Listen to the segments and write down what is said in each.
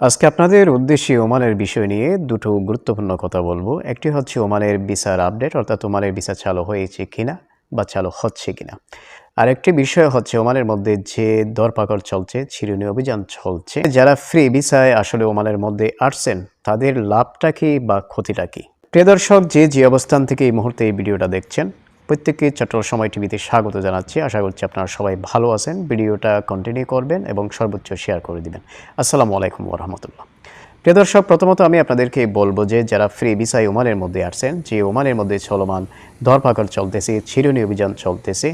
আজকে আপনাদের উদ্দেশ্যে ওমানের বিষয় নিয়ে দুটো গুরুত্বপূর্ণ কথা বলব। একটি হচ্ছে ওমানের ভিসার আপডেট, অর্থাৎ ওমানের ভিসা চালু হয়েছে কিনা বা চালু হচ্ছে কিনা। আরেকটি বিষয় হচ্ছে ওমানের মধ্যে যে দরপাকড় চলছে চিরুনি অভিযান চলছে, যারা ফ্রি ভিসায় আসলে ওমানের মধ্যে আসছেন, তাদের লাভটা কি বা ক্ষতিটা কি? প্রিয় দর্শক, যে যে অবস্থান থেকে এই মুহূর্তে এই ভিডিওটা দেখছেন প্রত্যেককে চট্টগ্রাম সময় টিভিতে স্বাগত জানাচ্ছি। আশা করছি আপনারা সবাই ভালো আছেন। ভিডিওটা কন্টিনিউ করবেন এবং সর্বোচ্চ শেয়ার করে দিবেন। আসসালামু আলাইকুম ওরহামতুল্লাহ প্রিয় দর্শক, প্রথমত আমি আপনাদেরকে বলব যে, যারা ফ্রি ভিসায় ওমানের মধ্যে আসছেন, যে ওমানের মধ্যে চলমান ধরপাকড় চলতেছে চিরুনি অভিযান চলতেছে,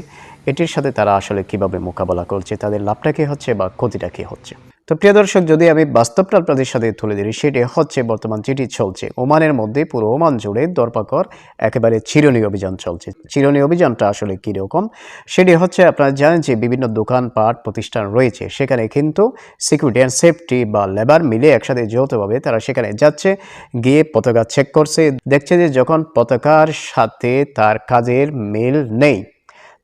এটির সাথে তারা আসলে কীভাবে মোকাবেলা করছে, তাদের লাভটা কী হচ্ছে বা ক্ষতিটা কী হচ্ছে? তো প্রিয় দর্শক, যদি আমি বাস্তবটা আপনাদের সাথে তুলে ধরি, সেটি হচ্ছে বর্তমান যেটি চলছে। ওমানের মধ্যে পুরো ওমান জুড়ে দরপাকর একেবারে চিরুনি অভিযান চলছে। চিরুনি অভিযানটা আসলে কীরকম সেটি হচ্ছে আপনারা জানেন যে বিভিন্ন দোকানপাট, প্রতিষ্ঠান রয়েছে, সেখানে কিন্তু সিকিউরিটি অ্যান্ড সেফটি বা লেবার মিলে একসাথে যৌথভাবে তারা সেখানে যাচ্ছে, গিয়ে পতাকা চেক করছে। দেখছে যে যখন পতাকার সাথে তার কাজের মিল নেই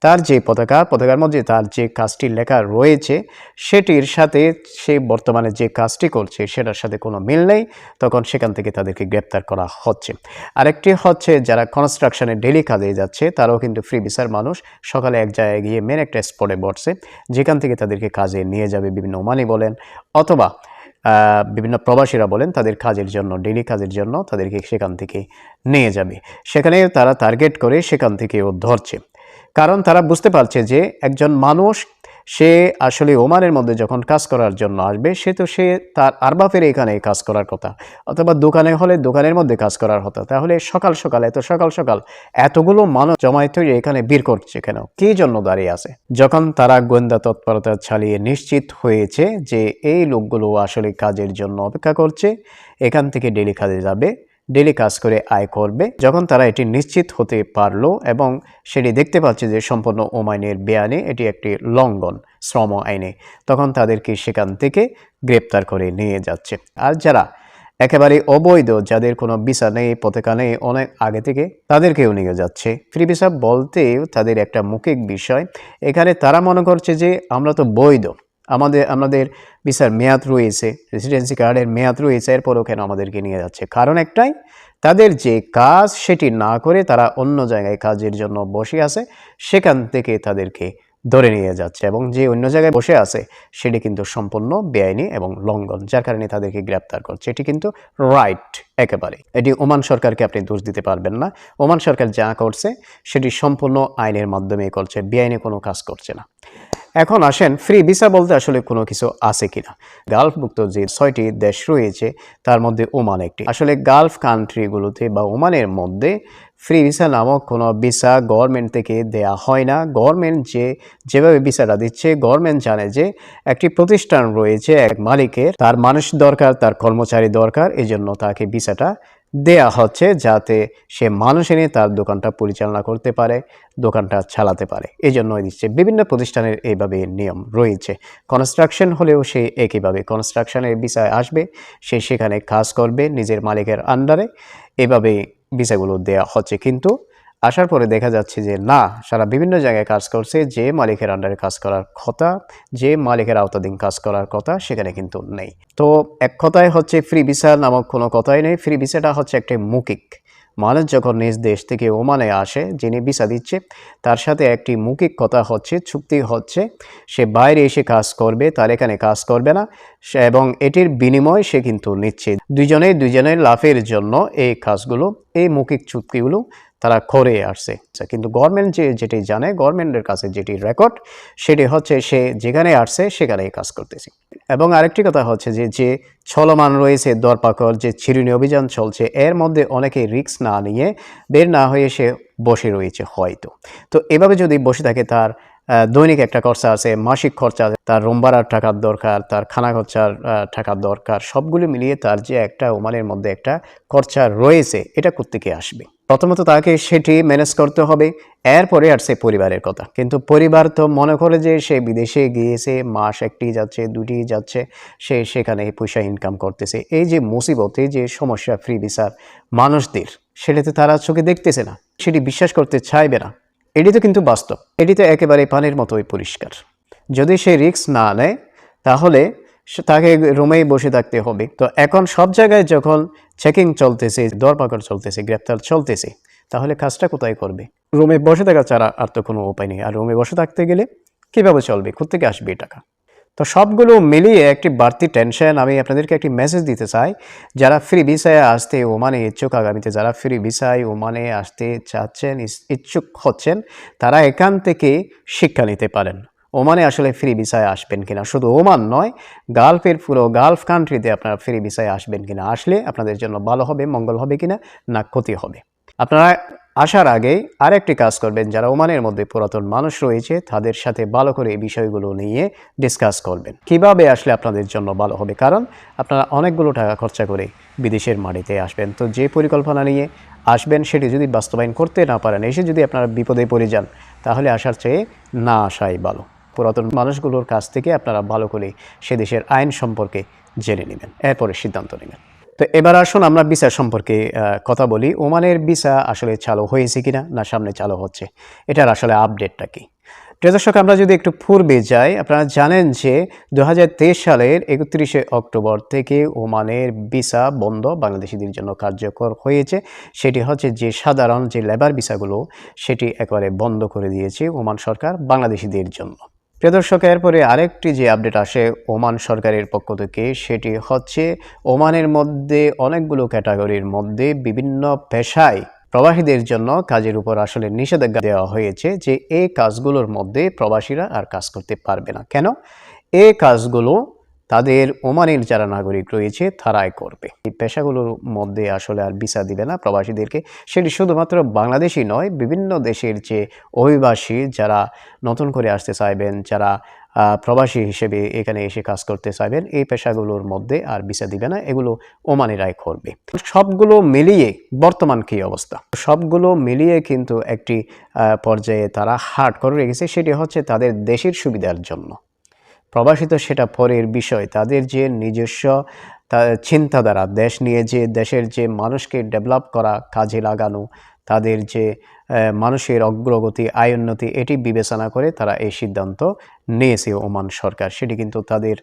তার যে পতাকা, পতাকার মধ্যে তার যে কাজটি লেখা রয়েছে, সেটির সাথে সে বর্তমানে যে কাজটি করছে, সেটার সাথে কোনো মিল নেই। তখন সেখান থেকে তাদেরকে গ্রেপ্তার করা হচ্ছে। আরেকটি হচ্ছে, যারা কনস্ট্রাকশনে ডেলি কাজে যাচ্ছে, তারাও কিন্তু ফ্রি ভিসার মানুষ। সকালে এক জায়গায় গিয়ে মেন একটা স্পটে বসছে যেখান থেকে তাদেরকে কাজে নিয়ে যাবে বিভিন্ন মানি বলেন, অথবা বিভিন্ন প্রবাসীরা বলেন, তাদের কাজের জন্য ডেলি কাজের জন্য তাদেরকে সেখান থেকে নিয়ে যাবে। সেখানে তারা টার্গেট করে সেখান থেকে ও ধরছে। কারণ তারা বুঝতে পারছে যে একজন মানুষ, সে আসলে ওমানের মধ্যে যখন কাজ করার জন্য আসবে, সে তো সে তার আরবাফের এখানে কাজ করার কথা। অথবা দোকানে হলে দোকানের মধ্যে কাজ করার কথা। তাহলে সকাল সকাল, এত সকাল সকাল, এতগুলো মানুষ জমায়েত হয়ে এখানে বের করছে কেন? কী জন্য দাঁড়িয়ে আছে? যখন তারা গোয়েন্দা তৎপরতা চালিয়ে নিশ্চিত হয়েছে যে এই লোকগুলো আসলে কাজের জন্য অপেক্ষা করছে, এখান থেকে ডেলি কাজে যাবে ডেলি কাজ করে আয় করবে। যখন তারা এটি নিশ্চিত হতে পারল এবং সেটি দেখতে পাচ্ছে যে সম্পূর্ণ ওমাইনের বেয়ানে এটি একটি লঙ্ঘন, শ্রম আইনে, তখন তাদেরকে সেখান থেকে গ্রেপ্তার করে নিয়ে যাচ্ছে। আর যারা একেবারে অবৈধ, যাদের কোনো ভিসা নেই, পতাকা নেই, অনেক আগে থেকে, তাদেরকেও নিয়ে যাচ্ছে। ফ্রি ভিসা বলতেও তাদের একটা মৌখিক বিষয়, এখানে তারা মনে করছে যে আমরা তো বৈধ আমাদের আমাদের ভিসার মেয়াদ রয়েছে রেসিডেন্সি কার্ডের মেয়াদ রয়েছে, এরপরও কেন আমাদেরকে নিয়ে যাচ্ছে? কারণ একটাই, তাদের যে কাজ সেটি না করে তারা অন্য জায়গায় কাজের জন্য বসে আছে, সেখান থেকে তাদেরকে ধরে নিয়ে যাচ্ছে এবং যে অন্য জায়গায় বসে আছে, সেটি কিন্তু সম্পূর্ণ বেআইনি এবং লঙ্ঘন, যার কারণে তাদেরকে গ্রেপ্তার করছে। এটি কিন্তু রাইট একেবারে। এটি ওমান সরকারকে আপনি দোষ দিতে পারবেন না। ওমান সরকার যা করছে, সেটি সম্পূর্ণ আইনের মাধ্যমে করছে, বেআইনে কোনো কাজ করছে না। এখন আসেন ফ্রি ভিসা বলতে আসলে কোনো কিছু আছে কিনা। গালফমুক্ত যে ছয়টি দেশ রয়েছে, তার মধ্যে ওমান একটি। আসলে গালফ কান্ট্রিগুলোতে বা ওমানের মধ্যে ফ্রি ভিসা নামক কোনো ভিসা গভর্নমেন্ট থেকে দেয়া হয় না। গভর্নমেন্ট যে, যেভাবে ভিসাটা দিচ্ছে গভর্নমেন্ট জানে যে একটি প্রতিষ্ঠান রয়েছে, এক মালিকের। তার মানুষ দরকার, তার কর্মচারী দরকার এই জন্য তাকে ভিসাটা দেয়া হচ্ছে যাতে সে মানুষ এনে তার দোকানটা পরিচালনা করতে পারে, দোকানটা চালাতে পারে। এই জন্যই দিচ্ছে বিভিন্ন প্রতিষ্ঠানের এইভাবে নিয়ম রয়েছে। কনস্ট্রাকশন হলেও সে একইভাবে কনস্ট্রাকশনের বিষয় আসবে, সে সেখানে কাজ করবে নিজের মালিকের আন্ডারে এভাবে বিষয়গুলো দেয়া হচ্ছে। কিন্তু আসার পরে দেখা যাচ্ছে যে, না, সারা বিভিন্ন জায়গায় কাজ করছে, যে মালিকের আন্ডারে কাজ করার কথা, যে মালিকের আওতাধীন কাজ করার কথা সেখানে কিন্তু নেই। তো এক কথায় হচ্ছে ফ্রি ভিসা নামক কোনো কথাই নেই। ফ্রি ভিসাটা হচ্ছে একটি মৌখিক মানুষ যখন নিজ দেশ থেকে ওমানে আসে যিনি ভিসা দিচ্ছে। তার সাথে একটি মৌখিক কথা হচ্ছে চুক্তি হচ্ছে সে বাইরে এসে কাজ করবে তার এখানে কাজ করবে না এবং এটির বিনিময় সে কিন্তু নিচ্ছে। দুজনে দুজনের লাভের জন্য এই কাজগুলো এই মৌখিক চুক্তিগুলো তারা করে আসছে। আচ্ছা, কিন্তু গভর্নমেন্ট যে যেটি জানে গভর্নমেন্টের কাছে যেটি রেকর্ড সেটি হচ্ছে সে যেখানে আসছে সেখানেই কাজ করতেছে। এবং আরেকটি কথা হচ্ছে যে যে চলমান রয়েছে দরপাকর যে চিরুনি অভিযান চলছে, এর মধ্যে অনেকে রিস্ক না নিয়ে বের না হয়ে সে বসে রয়েছে হয়তো। তো এভাবে যদি বসে থাকে, তার দৈনিক একটা খরচা আছে, মাসিক খরচা আছে, তার রুম টাকার দরকার, তার খানা খরচার টাকার দরকার, সবগুলো মিলিয়ে তার যে একটা ওমানের মধ্যে একটা খরচা রয়েছে, এটা কোত্থেকে আসবে। প্রথমত তাকে সেটি ম্যানেজ করতে হবে। এরপরে আসছে পরিবারের কথা। কিন্তু পরিবার তো মনে করে যে সে বিদেশে গিয়েছে, মাস একটি যাচ্ছে, দুটি যাচ্ছে, সে সেখানে পয়সা ইনকাম করতেছে। এই যে মুসিবতে যে সমস্যা ফ্রি ভিসার মানুষদের, সেটাতে তারা চোখে দেখতেছে না, সেটি বিশ্বাস করতে চাইবে না। এটি তো কিন্তু বাস্তব। এটি তো একেবারে পানির মতোই পরিষ্কার। যদি সে রিস্ক না নেয়, তাহলে সে- তাকে রুমেই বসে থাকতে হবে। তো এখন সব জায়গায় যখন চেকিং চলতেছে, দরপাকড় চলতেছে, গ্রেপ্তার চলতেছে, তাহলে কাজটা কোথায় করবে? রুমে বসে থাকা ছাড়া আর তো কোনো উপায় নেই। আর রুমে বসে থাকতে গেলে কীভাবে চলবে? কোথেকে আসবে টাকা? তো সবগুলো মিলিয়ে একটি বাড়তি টেনশন আমি আপনাদেরকে একটি মেসেজ দিতে চাই। যারা ফ্রি ভিসায় আসতে ওমানে ইচ্ছুক, আগামীতে যারা ফ্রি ভিসায় ওমানে আসতে চাচ্ছেন ইচ্ছুক হচ্ছেন, তারা এখান থেকে শিক্ষা নিতে পারেন। ওমানে আসলে ফ্রি ভিসায় আসবেন কিনা? শুধু ওমান নয়, গালফের পুরো গালফ কান্ট্রিতে আপনারা ফ্রি ভিসায় আসবেন কিনা? আসলে আপনাদের জন্য ভালো হবে, মঙ্গল হবে কিনা? না, ক্ষতি হবে। আপনারা আসার আগে আরেকটি কাজ করবেন, যারা ওমানের মধ্যে পুরাতন মানুষ রয়েছে, তাদের সাথে ভালো করে এই বিষয়গুলো নিয়ে ডিসকাস করবেন। কীভাবে আসলে আপনাদের জন্য ভালো হবে? কারণ আপনারা অনেকগুলো টাকা খরচা করে বিদেশের মাটিতে আসবেন। তো যে পরিকল্পনা নিয়ে আসবেন, সেটি যদি বাস্তবায়ন করতে না পারেন, এসে যদি আপনারা বিপদে পড়ে যান, তাহলে আসার চেয়ে না আসাই ভালো। পুরাতন মানুষগুলোর কাছ থেকে আপনারা ভালো করে সে দেশের আইন সম্পর্কে জেনে নেবেন। এরপরে সিদ্ধান্ত নেবেন। তো এবার আসুন আমরা ভিসা সম্পর্কে কথা বলি। ওমানের ভিসা আসলে চালু হয়েছে কিনা? না, সামনে চালু হচ্ছে। এটার আসলে আপডেটটা কি? দর্শক, আমরা যদি একটু পূর্বে যাই, আপনারা জানেন যে দু হাজার তেইশ সালের একত্রিশে অক্টোবর থেকে ওমানের ভিসা বন্ধ বাংলাদেশিদের জন্য কার্যকর হয়েছে। সেটি হচ্ছে যে সাধারণ যে লেবার ভিসাগুলো, সেটি একেবারে বন্ধ করে দিয়েছে ওমান সরকার বাংলাদেশিদের জন্য। প্রিয় দর্শক, এরপরে আরেকটি যে আপডেট আসে ওমান সরকারের পক্ষ থেকে, সেটি হচ্ছে ওমানের মধ্যে অনেকগুলো ক্যাটাগরির মধ্যে বিভিন্ন পেশায় প্রবাসীদের জন্য কাজের উপর আসলে নিষেধাজ্ঞা দেওয়া হয়েছে যে এই কাজগুলোর মধ্যে প্রবাসীরা আর কাজ করতে পারবে না। কেন? এই কাজগুলো তাদের ওমানের যারা নাগরিক রয়েছে, তারাই করবে। এই পেশাগুলোর মধ্যে আসলে আর ভিসা দিবে না প্রবাসীদেরকে। সেটি শুধুমাত্র বাংলাদেশি নয়, বিভিন্ন দেশের যে অভিবাসী যারা নতুন করে আসতে চাইবেন, যারা প্রবাসী হিসেবে এখানে এসে কাজ করতে চাইবেন, এই পেশাগুলোর মধ্যে আর ভিসা দিবে না, এগুলো ওমানেরাই করবে। সবগুলো মিলিয়ে বর্তমান কী অবস্থা? সবগুলো মিলিয়ে কিন্তু একটি পর্যায়ে তারা হার্ড করে রেখেছে, সেটি হচ্ছে তাদের দেশের সুবিধার জন্য। প্রবাসী তো সেটা পরের বিষয়। তাদের যে নিজস্ব চিন্তাধারা, দেশ নিয়ে যে, দেশের যে মানুষকে ডেভেলপ করা, কাজে লাগানো, তাদের যে মানুষের অগ্রগতি, আয় উন্নতি, এটি বিবেচনা করে তারা এই সিদ্ধান্ত নিয়েছে ওমান সরকার। সেটি কিন্তু তাদের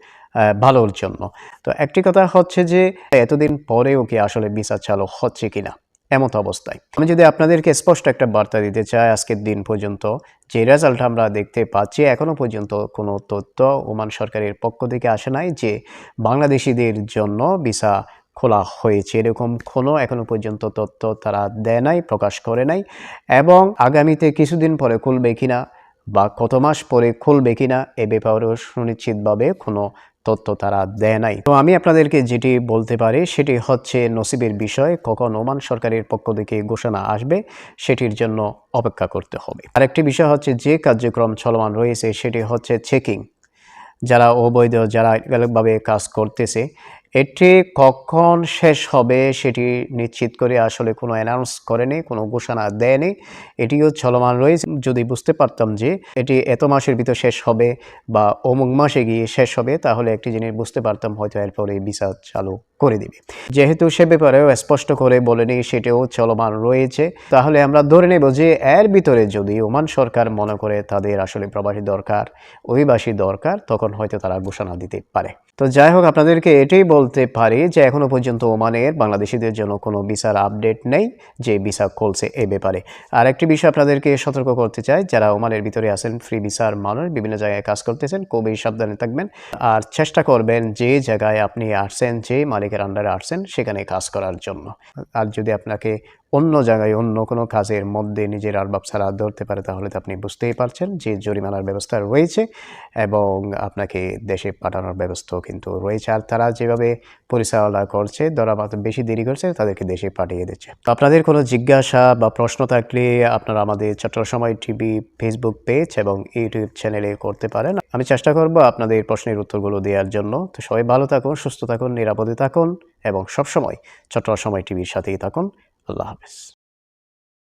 ভালোর জন্য। তো একটি কথা হচ্ছে যে, এতদিন পরেও কি আসলে বিচার চালু হচ্ছে কিনা? এমত অবস্থায়। আমি যদি আপনাদেরকে স্পষ্ট একটা বার্তা দিতে চাই, আজকের দিন পর্যন্ত, যে রেজাল্ট আমরা দেখতে পাচ্ছি এখনও পর্যন্ত কোনো তথ্য ওমান সরকারের পক্ষ থেকে আসে নাই যে বাংলাদেশিদের জন্য ভিসা খোলা হয়েছে। এরকম কোনো এখনও পর্যন্ত তথ্য তারা দেয় নাই, প্রকাশ করে নাই, এবং আগামীতে কিছুদিন পরে খুলবে কিনা বা কত মাস পরে খুলবে কিনা, এ ব্যাপারেও সুনিশ্চিতভাবে কোনো তথ্য তারা দেয় নাই। তো আমি আপনাদেরকে যেটি বলতে পারি, সেটি হচ্ছে নসিবের বিষয়, কখন ওমান সরকারের পক্ষ থেকে ঘোষণা আসবে, সেটির জন্য অপেক্ষা করতে হবে। আরেকটি বিষয় হচ্ছে, যে কার্যক্রম চলমান রয়েছে, সেটি হচ্ছে চেকিং। যারা অবৈধ, যারা ভাবে কাজ করতেছে এটি কখন শেষ হবে সেটি নিশ্চিত করে আসলে কোনো অ্যানাউন্স করেনি, কোনো ঘোষণা দেয়নি। এটিও চলমান রয়েছে। যদি বুঝতে পারতাম যে এটি এত মাসের ভিতর শেষ হবে বা অমুক মাসে গিয়ে শেষ হবে, তাহলে একটি জিনিস বুঝতে পারতাম, হয়তো এরপরে বিচার চালু করে দিবে। যেহেতু সে ব্যাপারেও স্পষ্ট করে বলেনি, সেটাও চলমান রয়েছে। তাহলে আমরা ধরে নেব যে এর ভিতরে যদি ওমান সরকার মনে করে তাদের আসলে প্রবাসী দরকার, অভিবাসী দরকার, তখন হয়তো তারা ঘোষণা দিতে পারে। তো যাই হোক, আপনাদেরকে এটাই বলতে পারি যে এখনও পর্যন্ত ওমানের বাংলাদেশিদের জন্য কোনো ভিসার আপডেট নেই, যে ভিসা খুলছে এ ব্যাপারে। আর একটি বিষয় আপনাদেরকে সতর্ক করতে চাই, যারা ওমানের ভিতরে আছেন, ফ্রি ভিসার মানুষ, বিভিন্ন জায়গায় কাজ করতেছেন, খুবই সাবধানে থাকবেন। আর চেষ্টা করবেন যে জায়গায় আপনি আসছেন, যে মালিকের আন্ডারে আসছেন সেখানে কাজ করার জন্য। আর যদি আপনাকে অন্য জায়গায়, অন্য কোনো কাজের মধ্যে নিজের আরবাব ছাড়া ধরতে পারে, তাহলে তো আপনি বুঝতেই পারছেন যে জরিমানার ব্যবস্থা রয়েছে এবং আপনাকে দেশে পাঠানোর ব্যবস্থাও কিন্তু রয়েছে। আর তারা যেভাবে পরিচালনা করছে, ধরা বাদ বেশি দেরি করছে, তাদেরকে দেশে পাঠিয়ে দিচ্ছে। তো আপনাদের কোনো জিজ্ঞাসা বা প্রশ্ন থাকলে আপনারা আমাদের চট্ট সময় টিভি ফেসবুক পেজ এবং ইউটিউব চ্যানেলে করতে পারেন। আমি চেষ্টা করব আপনাদের প্রশ্নের উত্তরগুলো দেওয়ার জন্য। তো সবাই ভালো থাকুন, সুস্থ থাকুন, নিরাপদে থাকুন এবং সবসময় চট্ট সময় টিভির সাথেই থাকুন। আল্লাহ হাফেজ